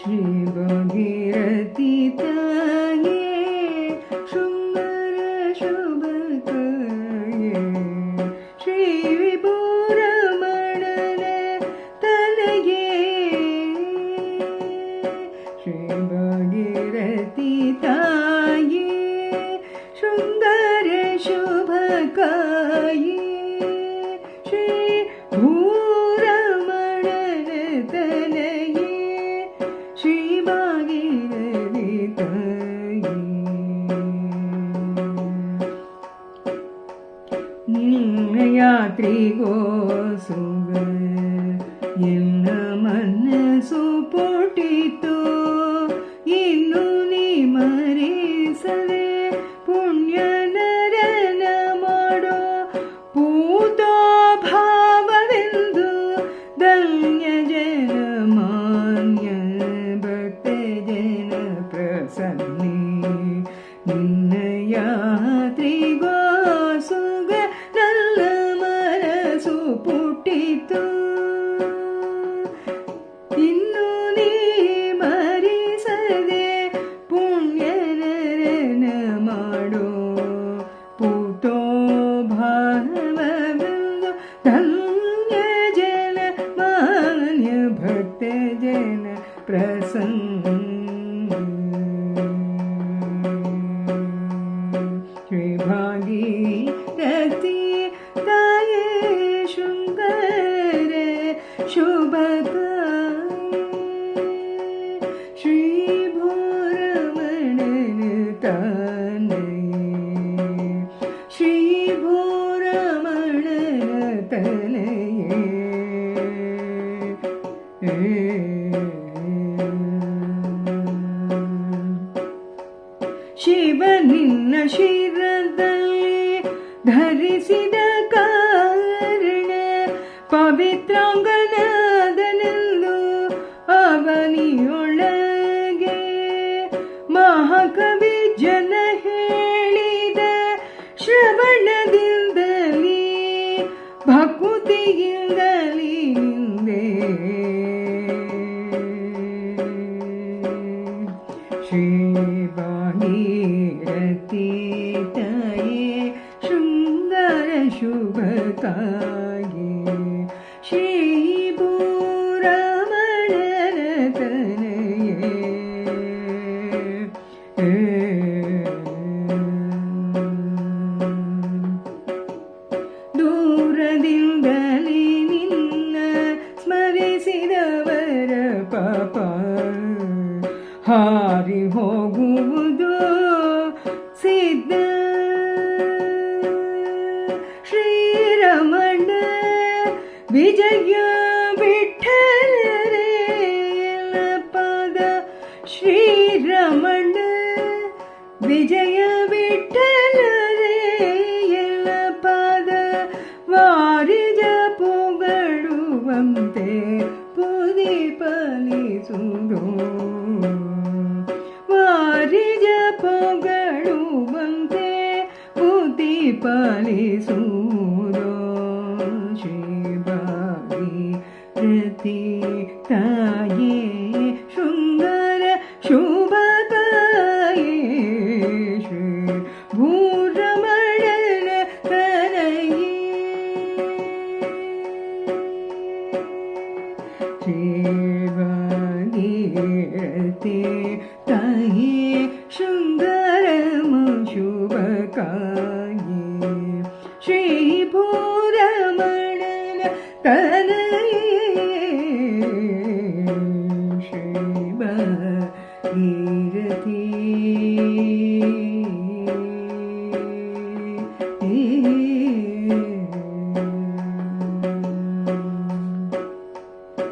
श्रीभगीरथि ताये शृङ्गार शुभकाये श्रीविभुरमणन तनये श्रीभगीरथि trigo sobre y en la mañana ಶುಭಕ Shri ಭೋರಮಣನ ತನಯೇ Shri ಭೋರಮಣನ ತನಯೇ Shiva ನಿನ್ನ ಶಿರದಲ್ಲಿ ಧರಿಸಿದ ಕಾರಣ ಪವಿತ್ರಾಂಗನಾದನೆಂದು ಭಕುತಿಯಿಂದಲೇ ನಿಂದೆ ಶ್ರೀ ಭಾಗೀರಥಿ ತಾಯೇ ಪಾಪ ಹಾರಿ ಹೋಗುವುದು ಸಿದ್ಧ. ಶ್ರೀರಮಣ ವಿಜಯ ಪಲಿಸುವುದು ವಾರಿಜ ಪೊಗಡುವಂತೆ ಪುದಿ ಪಲಿಸುವುದು ಶ್ರೀಭಾಗಿ ಪ್ರತಿ ತಾಯೇ ಶೃಂಗಾರ ಶುಭಕಾಯೇ ಶ್ರೀ ಭೂರಮಣನ ತನಯೇ ते तहि सुन्दर शुभका